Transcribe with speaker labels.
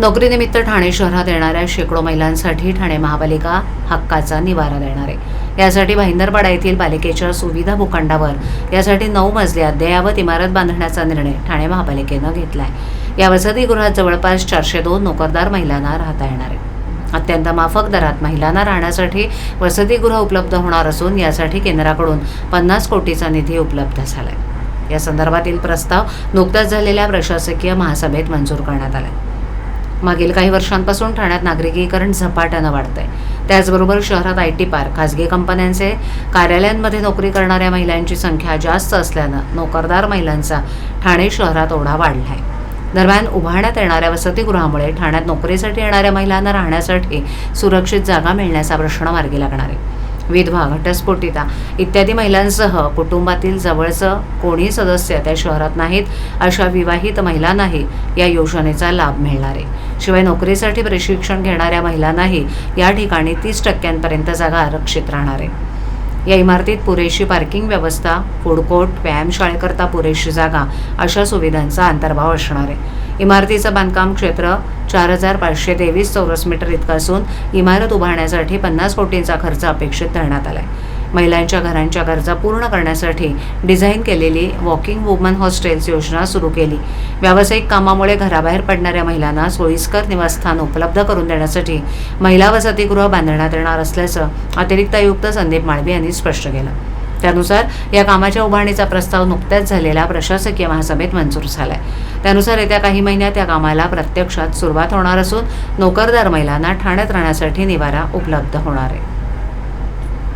Speaker 1: नोकरीनिमित्त ठाणे शहरात येणाऱ्या शेकडो महिलांसाठी ठाणे महापालिका हक्काचा निवारा देणार आहे. यासाठी भाईंदरपाडा येथील पालिकेच्या सुविधा भूखंडावर यासाठी नऊ मजली अद्ययावत इमारत बांधण्याचा निर्णय ठाणे महापालिकेनं घेतला आहे या वसतिगृहात जवळपास चारशे दोन नोकरदार महिलांना राहता येणार आहे. अत्यंत माफक दरात महिलांना राहण्यासाठी वसतिगृह उपलब्ध होणार असून यासाठी केंद्राकडून पन्नास कोटीचा निधी उपलब्ध झाला आहे या संदर्भातील प्रस्ताव नुकताच झालेल्या प्रशासकीय महासभेत मंजूर करण्यात आला मागील काही वर्षांपासून ठाण्यात नागरिकीकरण झपाट्यानं वाढतंय. त्याचबरोबर शहरात आय टी पार्क खासगी कंपन्यांचे कार्यालयांमध्ये नोकरी करणाऱ्या महिलांची संख्या जास्त असल्यानं नोकरदार महिलांचा ठाणे शहरात ओढा वाढला आहे दरम्यान उभारण्यात येणाऱ्या वसतिगृहामुळे ठाण्यात नोकरीसाठी येणाऱ्या महिलांना राहण्यासाठी सुरक्षित जागा मिळण्याचा प्रश्न मार्गी लागणार आहे. विधवा घटस्फोटिता इत्यादी महिलांसह कुटुंबातील जवळचं कोणी सदस्य त्या शहरात नाहीत अशा विवाहित महिलांनाही या योजनेचा लाभ मिळणार आहे. शिवाय नोकरीसाठी प्रशिक्षण घेणाऱ्या महिलांनाही या ठिकाणी तीस टक्क्यांपर्यंत जागा आरक्षित राहणार आहे. या इमारतीत पुरेशी पार्किंग व्यवस्था फूड कोर्ट व्यायामशाळेकरता पुरेशी जागा अशा सुविधांचा अंतर्भाव असणार आहे. इमारतीचं बांधकाम क्षेत्र चार हजार पाचशे तेवीस चौरस मीटर इतकं असून इमारत उभारण्यासाठी पन्नास कोटींचा खर्च अपेक्षित धरण्यात आला आहे महिलांच्या घरांच्या गरजा पूर्ण करण्यासाठी डिझाईन केलेली वॉकिंग वुमन हॉस्टेल्स योजना सुरू केली. व्यावसायिक कामामुळे घराबाहेर पडणाऱ्या महिलांना सोयीस्कर निवासस्थान उपलब्ध करून देण्यासाठी महिला वसतिगृह बांधण्यात येणार असल्याचं अतिरिक्त आयुक्त संदीप माळवी यांनी स्पष्ट केलं. त्यानुसार या कामाच्या उभारणीचा प्रस्ताव नुकत्याच झालेल्या प्रशासकीय महासभेत मंजूर झाला आहे त्यानुसार येत्या काही महिन्यात या कामाला प्रत्यक्षात सुरुवात होणार असून नोकरदार महिलांना ठाण्यात राहण्यासाठी निवारा उपलब्ध होणार आहे.